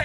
อ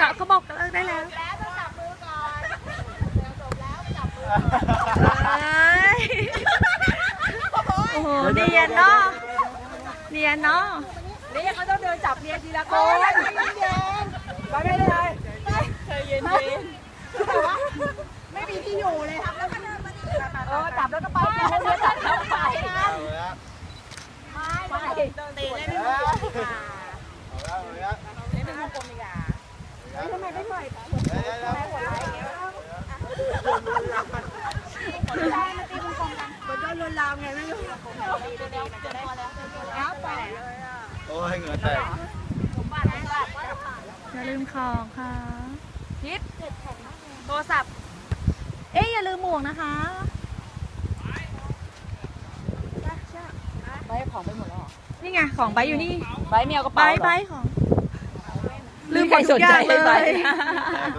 จาะเขาบอกเลิกได้แล้วเอ้ยโอ้โหเนียนเนาะเนียนเนาะนี่เขาต้องเดินจับเมียทีละคนเย็นไปไม่ได้ใจเย็นเย็นแต่ว่าไม่มีที่อยู่เลยครับแล้วก็เดินมาเออจับแล้วก็ไปเมียจับแล้วไป เอาแล้ว ไปตีเล่นเลมเอาแล้วเล่นเป็นวงกลมดีกว่าทำไมไม่ปล่อยเดี๋ยวเดี๋ยวเดี๋ยวมันก็ลวนลามไงไม่รู้แล้วไปเลยอะโอ้ยเหงื่อแตกอย่าลืมของค่ะพิษโทรศัพท์ เอ๊ะอย่าลืมหมวกนะคะ ใบของไปหมดแล้ว นี่ไงของใบอยู่นี่ใบเมียกระใบเป๋าใบของ ลืมหมใครดสทุนกอใจย่างเลยเลใบยแตก